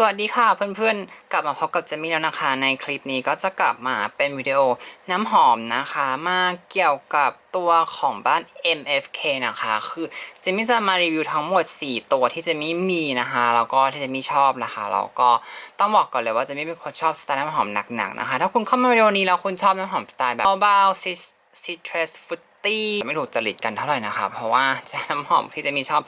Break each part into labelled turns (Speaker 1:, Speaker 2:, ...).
Speaker 1: สวัสดีค่ะเพื่อนๆ กลับมาพบกับเจมี่แล้วนะคะ ในคลิปนี้ก็จะกลับมาเป็นวิดีโอน้ำหอมนะคะ มาเกี่ยวกับตัวของบ้าน MFK นะคะ คือเจมี่จะมารีวิวทั้งหมด 4 ตัวที่เจมี่มีนะคะแล้วก็ที่เจมี่ชอบนะคะแล้วก็ต้องบอกก่อนเลยว่าเจมี่เป็นคนชอบสไตล์น้ำหอมหนักๆนะคะ ถ้าคุณเข้ามาวิดีโอนี้แล้วคุณชอบน้ำหอมสไตล์แบบเบาๆซิซิทรัสฟุตตี้ไม่ถูกจริตกันเท่าไหร่นะคะ เพราะว่าน้ำหอมที่เจมี่ชอบ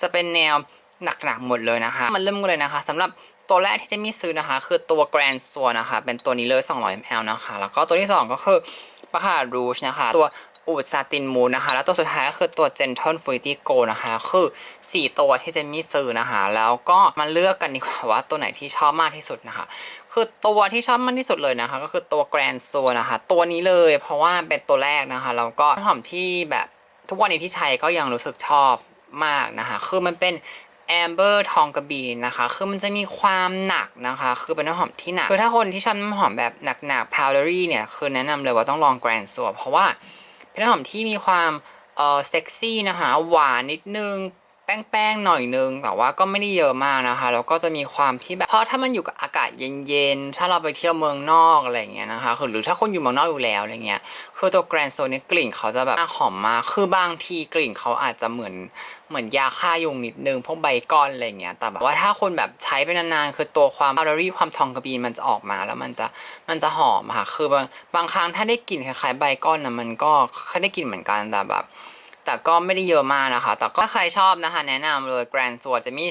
Speaker 1: จะเป็นแนวหนักๆหมดเลยนะคะ มันเริ่มกันเลยนะคะสำหรับ ตัวแรกที่จะมีซื้อนะคะ คือตัว Grand s w o r นะคะ เป็นตัวนี้เลย 200 ml นะคะ แล้วก็ตัวที่ 2 ก็คือปาคารูชนะคะ ตัวอูดซาตินมูนนะคะ แล้วตัวสุดท้ายก็คือตัว Gentle Fruity Go นะคะ คือ 4 ตัวที่จะมีซื้อนะคะ แล้วก็มาเลือกกันดีกว่าว่าตัวไหนที่ชอบมากที่สุดนะคะ คือตัวที่ชอบมากที่สุดเลยนะคะ ก็คือตัว Grand s w o r นะคะ ตัวนี้เลย เพราะว่าเป็นตัวแรกนะคะ แล้วก็หอมที่แบบทุกวันนี้ที่ใช้ก็ยังรู้สึกชอบมากนะคะ คือมันเป็น แอมเบอร์ทองกระบี่นะคะ คือมันจะมีความหนักนะคะ คือเป็นน้ำหอมที่หนัก คือถ้าคนที่ชอบน้ำหอมแบบหนักๆพาวเดอรี่เนี่ย คือแนะนำเลยว่าต้องลองแกรนด์ซัวเพราะว่าเป็นน้ำหอมที่มีความเออเซ็กซี่นะคะ หวานนิดนึง แป้งๆหน่อยนึง แต่ว่าก็ไม่ได้เยอะมากนะคะแล้วก็จะมีความที่แบบเพราะถ้ามันอยู่กับอากาศเย็นๆถ้าเราไปเที่ยวเมืองนอกอะไรเงี้ยนะคะคือหรือถ้าคนอยู่เมืองนอกอยู่แล้วอะไรเงี้ยคือตัวแกรนโซนเนี่ยกลิ่นเขาจะแบบหอมมากคือบางทีกลิ่นเขาอาจจะเหมือนเหมือนยาฆ่ายุงนิดนึงพวกใบก้อนอะไรเงี้ยแต่แบบว่าถ้าคนแบบใช้ไปนานๆคือตัวความอาร์รี่ความทองกระบีมันจะออกมาแล้วมันจะมันจะหอมค่ะคือบางบางครั้งถ้าได้กลิ่นคล้ายๆใบก้อนนะมันก็ได้กลิ่นเหมือนกันแต่แบบ แต่ก็ไม่ได้เยอะมากนะคะ แต่ก็ถ้าใครชอบนะคะ แนะนำเลย Grand s w o r d จะมี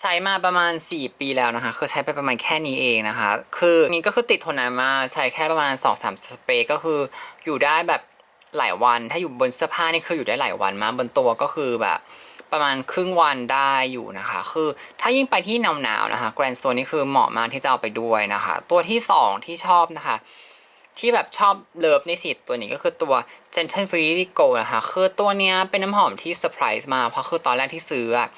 Speaker 1: ใช้มาประมาณ 4 ปีแล้วนะคะ คือใช้ไปประมาณแค่นี้เองนะคะ คือนี่ก็คือติดทนนานมากใช้แค่ประมาณ 2-3สเปรย์ก็คืออยู่ได้แบบหลายวัน ถ้าอยู่บนเสื้อผ้านี่คืออยู่ได้หลายวันมากบนตัวก็คือแบบประมาณครึ่งวันได้อยู่นะคะ คือถ้ายิ่งไปที่หนาวๆนะคะ Grand s w o r d นี่คือเหมาะมากที่จะเอาไปด้วยนะคะ ตัวที่ 2 ที่ชอบนะคะ ที่แบบชอบเลิฟในสีตัวนี้ก็คือตัว Gentle Free Go นะคะ คือตัวเนี้ยเป็นน้ำหอมที่เซอร์ไพรส์มาเพราะคือตอนแรกที่ซื้ออะ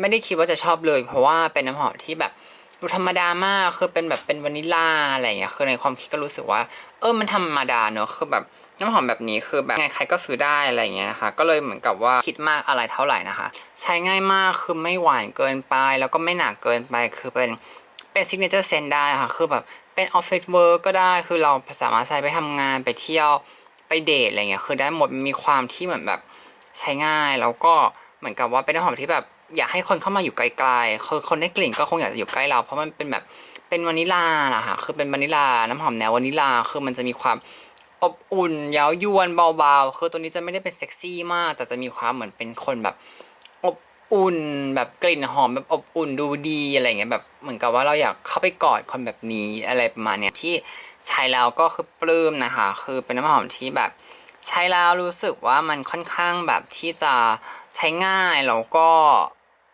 Speaker 1: ไม่ได้คิดว่าจะชอบเลย เพราะว่าเป็นน้ำหอมที่แบบดูธรรมดามากคือเป็นแบบเป็นวานิลลาอะไรอย่างเงี้ยคือในความคิดก็รู้สึกว่า เออมันธรรมดาเนอะคือแบบน้ำหอมแบบนี้คือแบบไงใครก็ซื้อได้อะไรอย่างเงี้ยนะคะก็เลยเหมือนกับว่าคิดมากอะไรเท่าไหร่นะคะ ใช้ง่ายมากคือไม่หวานเกินไป แล้วก็ไม่หนักเกินไปคือเป็นเป็นซิกเนเจอร์เซนได้ค่ะ คือแบบ เป็นออฟฟิศเวิร์กก็ได้คือเราสามารถใช้ไปทำงานไปเที่ยวไปเดทอะไรเงี้ยคือได้หมดมีความที่เหมือนแบบใช้ง่ายแล้วก็เหมือนกับว่าเป็นน้ำหอมที่แบบอยากให้คนเข้ามาอยู่ไกลๆคือคนได้กลิ่นก็คงอยากจะอยู่ใกล้เรา เพราะมันเป็นแบบเป็นวานิลาแหละค่ะคือเป็นวานิลาน้ำหอมแนววานิลาคือมันจะมีความอบอุ่นเย้ายวนเบาๆ คือตัวนี้จะไม่ได้เป็นเซ็กซี่มาก แต่จะมีความเหมือนเป็นคนแบบอบ อุ่น แบบกลิ่นหอมแบบอบอุ่นดูดีอะไรเงี้ยแบบเหมือนกับว่าเราอยากเข้าไปกอดคนแบบนี้อะไรประมาณเนี้ยที่ใช้แล้วก็คือปลื้มนะคะ คือเป็นน้ำหอมที่แบบใช้แล้วรู้สึกว่ามันค่อนข้างแบบที่จะใช้ง่ายแล้วก็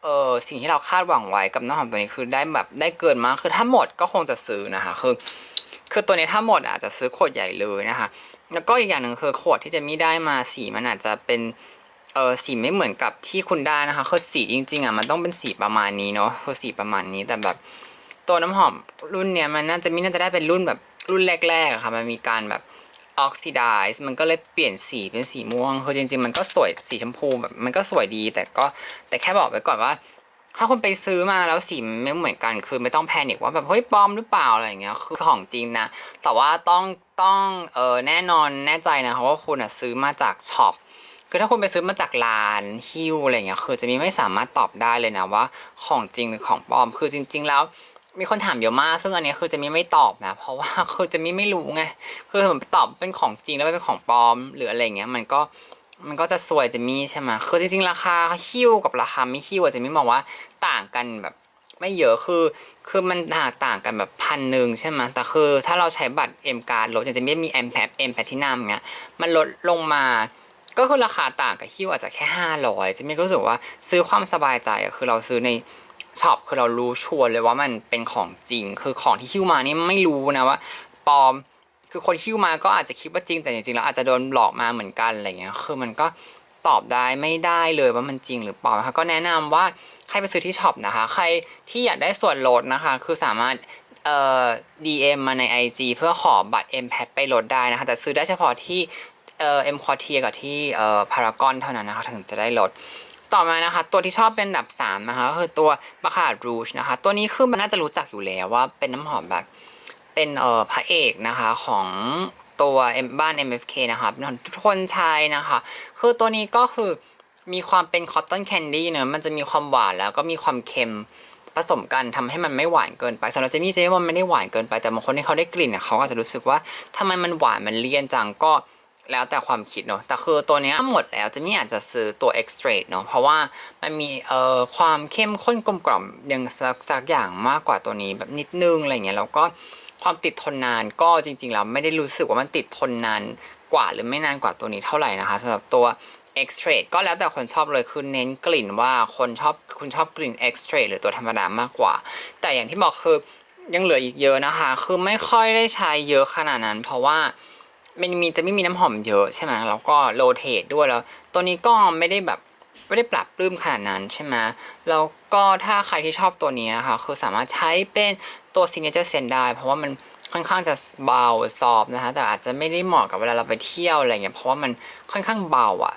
Speaker 1: เออสิ่งที่เราคาดหวังไว้กับน้ำหอมตัวนี้คือได้แบบได้เกินมากคือถ้าหมดก็คงจะซื้อนะคะ คือ คือตัวนี้ถ้าหมดอาจจะซื้อขวดใหญ่เลยนะคะ แล้วก็อีกอย่างหนึ่งคือขวดที่จะมีได้มาสีมันอาจจะเป็น เออสีไม่เหมือนกับที่คุณได้นะคะคือสีจริง ๆอะมันต้องเป็นสีประมาณนี้เนาะคือสีประมาณนี้แต่แบบตัวน้ำหอมรุ่นเนี้ยมันน่าจะมีน่าจะได้เป็นรุ่นแบบรุ่นแรกๆอะค่ะมันมีการแบบออกซิไดซ์มันก็เลยเปลี่ยนสีเป็นสีม่วงคือจริง ๆ มันก็สวยสีชมพูแบบมันก็สวยดี แต่ก็แต่แค่บอกไว้ก่อนว่า ถ้าคนไปซื้อมาแล้วสีไม่เหมือนกันคือไม่ต้องแพนิคว่าแบบเฮ้ยปลอมหรือเปล่าอะไรอย่างเงี้ยคือของจริงนะแต่ว่าต้องต้องเออแน่นอนแน่ใจนะคะว่าคุณอะซื้อมาจากช็อป คือถ้าคุณไปซื้อมาจากร้านฮิวอะไรเงี้ยคือจะมีไม่สามารถตอบได้เลยนะว่าของจริงหรือของปลอม คือจริง ๆ แล้วมีคนถามเยอะมาก ซึ่งอันนี้คือจะมีไม่ตอบนะ เพราะว่าคือจะมีไม่รู้ไง คือผมตอบเป็นของจริงแล้วเป็นของปลอม หรืออะไรเงี้ย มันก็มันก็จะสวยจะมีใช่ไหมคือจริงๆ ราคาฮิวกับราคาไม่ฮิวอะจะมีมองว่าต่างกันแบบไม่เยอะ คือ คือมันต่างกันแบบพันหนึ่งใช่ไหมแต่คือถ้าเราใช้บัตรเอ็มการลดอย่างจะไม่มีเอ็มแพเอ็มแพทินัมเงี้ย มันลดลงมา ก็คือราคาต่างกับฮิ้วอาจจะแค่ห้าร้อยจะไม่รู้สึกว่าซื้อความสบายใจอะคือเราซื้อในช็อปคือเรารู้ชัวร์เลยว่ามันเป็นของจริง คือของที่ฮิ้วมานี่ไม่รู้นะว่าปลอมคือคนฮิ้วมาก็อาจจะคิดว่าจริงแต่จริงๆแล้วอาจจะโดนหลอกมาเหมือนกันอะไรเงี้ยคือมันก็ตอบได้ไม่ได้เลยว่ามันจริงหรือเปล่านะคะก็แนะนำว่าให้ไปซื้อที่ช็อปนะคะ ใครที่อยากได้ส่วนลดนะคะ คือสามารถเอ่อ DM มาใน IG เพื่อขอบัตร M p a c ไปลดได้นะคะ แต่ซื้อได้เฉพาะที่ เอ่อ M Quartier กับที่เอ่อ Paragon เท่านั้นนะคะถึงจะได้ลดต่อมานะคะ ตัวที่ชอบเป็นอันดับ3นะคะก็คือตัวบาคาร์รูชนะคะ ตัวนี้คือมันน่าจะรู้จักอยู่แล้วว่าเป็นน้ำหอมแบบเป็นเอ่อพระเอกนะคะของตัว M บ้าน MFK นะคะเป็นของทุกคนใช้นะคะ คือตัวนี้ก็คือมีความเป็นคอตตอนแคนดี้เนอะมันจะมีความหวานแล้วก็มีความเค็มผสมกันทำให้มันไม่หวานเกินไปสำหรับเจมี่เจมี่ว่ามันไม่ได้หวานเกินไปแต่บางคนที่เขาได้กลิ่นเขาอาจจะรู้สึกว่าทำไมมันหวานมันเลี่ยนจังก็ แล้วแต่ความคิดเนาะแต่คือตัวเนี้ยหมดแล้วเจมี่อาจจะซื้อตัว extra เนาะเพราะว่ามันมีเอ่อความเข้มข้นกลมกล่อมยังสักสักอย่างมากกว่าตัวนี้แบบนิดนึงอะไรเงี้ยแล้วก็ความติดทนนานก็จริงๆแล้วไม่ได้รู้สึกว่ามันติดทนนานกว่าหรือไม่นานกว่าตัวนี้เท่าไหร่นะคะสำหรับตัว x t r a ก็แล้วแต่คนชอบเลยคือเน้นกลิ่นว่าคนชอบคุณชอบกลิ่น x t r a หรือตัวธรรมดามากกว่า แต่อย่างที่บอกคือยังเหลืออีกเยอะนะคะ คือไม่ค่อยได้ใช้เยอะขนาดนั้น เพราะว่า มันมีจะไม่มีน้ำหอมเยอะใช่ไหมแล้วก็โรเทตด้วยแล้ว ตัวนี้ก็ไม่ได้แบบไม่ได้ปรับปลื้มขนาดนั้นใช่ไหมแล้วก็ถ้าใครที่ชอบตัวนี้นะคะ คือสามารถใช้เป็นตัว signature scent ได้ เพราะว่ามันค่อนข้างจะเบาซอฟนะคะแต่อาจจะไม่ได้เหมาะกับเวลาเราไปเที่ยวอะไรเงี้ยเพราะว่ามันค่อนข้างเบาอะ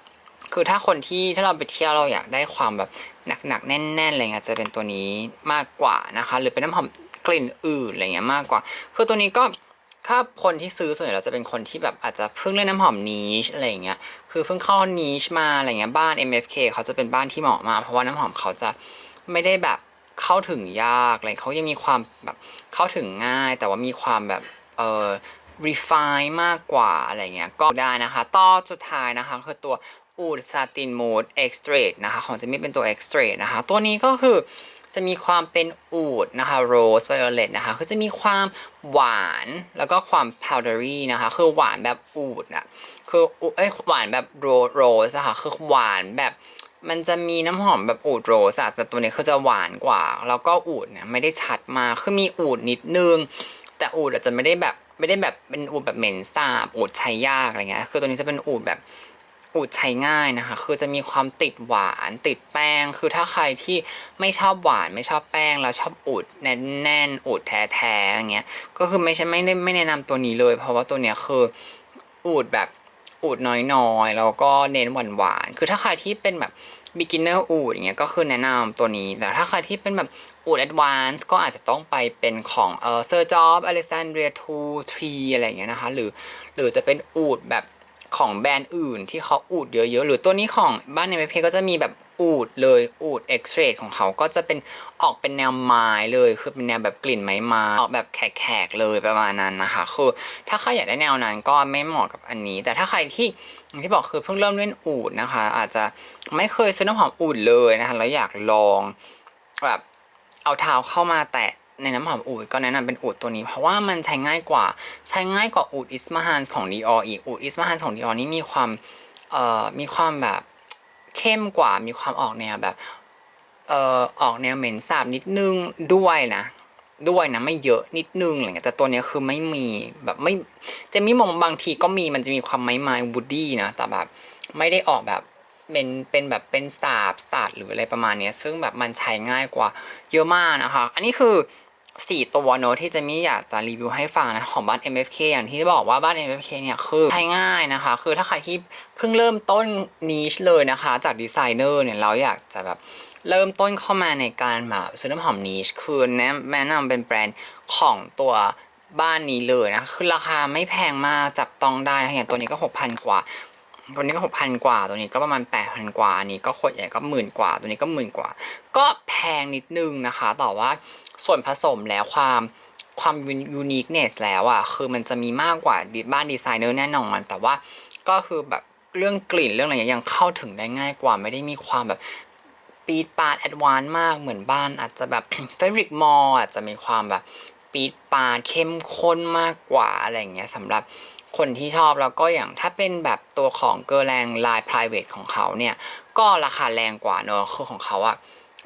Speaker 1: คือถ้าคนที่ถ้าเราไปเที่ยวเราอยากได้ความแบบหนักๆแน่นๆอะไรเงี้ยจะเป็นตัวนี้มากกว่านะคะ หรือเป็นน้ำหอมกลิ่นอื่นอะไรเงี้ยมากกว่า คือตัวนี้ก็ ถ้าคนที่ซื้อส่วนใหญ่เราจะเป็นคนที่แบบอาจจะเพิ่งเล่นน้ำหอมนีชอะไรอย่างเงี้ย คือเพิ่งเข้านีชมาอะไรเงี้ย บ้าน MFK เขาจะเป็นบ้านที่เหมาะมากเพราะว่าน้ำหอมเขาจะไม่ได้แบบเข้าถึงยากอะไรเขายังมีความแบบเข้าถึงง่าย แต่ว่ามีความแบบเออ refine มากกว่าอะไรเงี้ย ก็ได้นะคะ ต่อสุดท้ายนะคะคือตัวอูดซาตินมูดเอ็กซ์ตรนะคะ ของจะมีเป็นตัวเอ็กซ์ตรนะคะ ตัวนี้ก็คือ จะมีความเป็นอูดนะคะโรสไวโอเลตนะคะคือจะมีความหวานแล้วก็ความพาวเดอรี่นะคะ คือหวานแบบอูดอะคือเอ้ยหวานแบบโรโรสอะค่ะคือหวานแบบมันจะมีน้ำหอมแบบอูดโรสอะแต่ตัวนี้คือจะหวานกว่า แล้วก็อูดเนี่ยไม่ได้ชัดมาคือมีอูดนิดนึง แต่อูดอาจจะไม่ได้แบบไม่ได้แบบเป็นอูดแบบเหม็นสาบอูดใช้ยากอะไรเงี้ยคือตัวนี้จะเป็นอูดแบบ อูดใช้ง่ายนะคะ คือจะมีความติดหวานติดแป้ง คือถ้าใครที่ไม่ชอบหวานไม่ชอบแป้ง แล้วชอบอูดแน่นๆอูดแท้ๆอย่างเงี้ย ก็คือไม่ใช่ไม่ได้ไม่แนะนำตัวนี้เลย เพราะว่าตัวเนี้ยคืออูดแบบอูดน้อยๆแล้วก็เน้นหวานๆ คือถ้าใครที่เป็นแบบ beginner อูดอย่างเงี้ยก็คือแนะนำตัวนี้ แต่ถ้าใครที่เป็นแบบอูด advance ก็อาจจะต้องไปเป็นของเออ Sir Job Alexandria 2 3อะไรอย่างเงี้ยนะคะ หรือหรือจะเป็นอูดแบบ ของแบรนด์อื่นที่เขาอูดเยอะๆ หรือตัวนี้ของบ้านในเวเพก็จะมีแบบอูดเลยอูดเอ็กซ์เรของเขาก็จะเป็นออกเป็นแนวไม้เลยคือเป็นแนวแบบกลิ่นไม้ม้ออกแบบแขกๆเลยประมาณนั้นนะคะ คือถ้าใครอยากได้แนวนั้นก็ไม่เหมาะกับอันนี้ แต่ถ้าใครที่อย่างที่บอกคือเพิ่งเริ่มเล่นอูดนะคะ อาจจะไม่เคยซื้อน้ำหอมอูดเลยนะคะแล้วอยากลองแบบเอาเท้าเข้ามาแตะ ในน้ำหอมอูดก็แนะนำเป็นอูดตัวนี้ เพราะว่ามันใช้ง่ายกว่าใช้ง่ายกว่าอูดอิสมาฮันของดีอออีกอูดอิสมาฮันของดีออนี่มีความเอ่อมีความแบบเข้มกว่ามีความออกแนวแบบเอ่อออกแนวเหม็นสาบนิดนึงด้วยนะด้วยนะไม่เยอะนิดนึงอะไรเงี้ยแต่ตัวเนี้ยคือไม่มีแบบไม่จะมีมองบางทีก็มีมันจะมีความไม้ไม้วูดดี้นะแต่แบบไม่ได้ออกแบบเป็นเป็นแบบเป็นสาบสัตว์หรืออะไรประมาณเนี้ยซึ่งแบบมันใช้ง่ายกว่าเยอะมากนะคะ อันนี้คือ สี่ตัวเนอะที่จะมีอยากจะรีวิวให้ฟังนะของบ้าน MFK อย่างที่บอกว่าบ้าน MFK เนี่ยคือใช้ง่ายนะคะ คือถ้าใครที่เพิ่งเริ่มต้นนิชเลยนะคะ จากดีไซเนอร์เนี่ยเราอยากจะแบบเริ่มต้นเข้ามาในการแบบซื้อน้ำหอมนิชคือแนะแนะนำเป็นแบรนด์ของตัวบ้านนี้เลยนะ คือราคาไม่แพงมากจับต้องได้นะอย่างตัวนี้ก็ 6,000 กว่า ตัวนี้ก็หกพันกว่า ตัวนี้ก็ประมาณแปดพันกว่า อันนี้ก็ขวดใหญ่ก็หมื่นกว่า ตัวนี้ก็หมื่นกว่า ก็แพงนิดนึงนะคะ แต่ว่าส่วนผสมแล้วความความยูนิคเนสแล้วอะ่ะคือมันจะมีมากกว่าบ้านดีไซเนอร์แน่นอนแต่ว่าก็คือแบบเรื่องกลิ่นเรื่องอะไรอย่างเงี้ยยังเข้าถึงได้ง่ายกว่าไม่ได้มีความแบบปีดปาดแอดวานซ์มากเหมือนบ้านอาจจะแบบเฟบริกมอลอาจจะมีความแบบ ปีดปาดเข้มข้นมากกว่าอะไรอย่างเงี้ยสำหรับคนที่ชอบแล้วก็อย่างถ้าเป็นแบบตัวของเกอร์แรงลาย private ของเขาเนี่ย ก็ราคาแรงกว่าเนอะคือของเขาอะ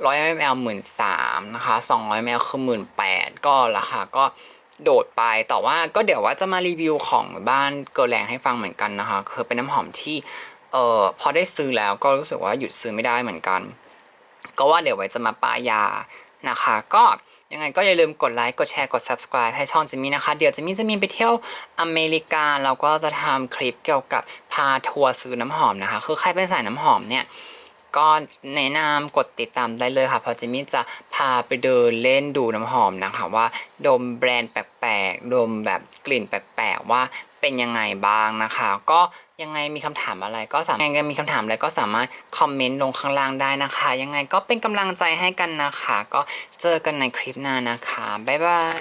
Speaker 1: ร้อยมลหมื่นสามนะคะสองร้อยมลคือหมื่นแปดก็ราคาก็โดดไปแต่ว่าก็เดี๋ยวว่าจะมารีวิวของบ้านเกอร์แรงให้ฟังเหมือนกันนะคะ คือเป็นน้ำหอมที่เอ่อพอได้ซื้อแล้วก็รู้สึกว่าหยุดซื้อไม่ได้เหมือนกัน ก็ว่าเดี๋ยวไว้จะมาป้ายยา นะคะ ก็ยังไงก็อย่าลืมกดไลค์ กดแชร์ กด subscribe ให้ช่องจิมมี่นะคะ เดี๋ยวจิมมี่จะมีไปเที่ยวอเมริกา เราก็จะทำคลิปเกี่ยวกับพาทัวร์ซื้อน้ำหอมนะคะ คือใครเป็นสายน้ำหอมเนี่ยก็แนะนำกดติดตามได้เลยค่ะ เพราะจิมมี่จะพาไปเดินเล่นดูน้ำหอมนะคะว่าดมแบรนด์แปลกๆ ดมแบบกลิ่นแปลกๆ ว่าเป็นยังไงบ้างนะคะ ก็ ยังไงมีคำถามอะไรก็สามารถยังไงมีคำถามอะไรก็สามารถคอมเมนต์ลงข้างล่างได้นะคะ ยังไงก็เป็นกำลังใจให้กันนะคะ ก็เจอกันในคลิปหน้านะคะ บ๊ายบาย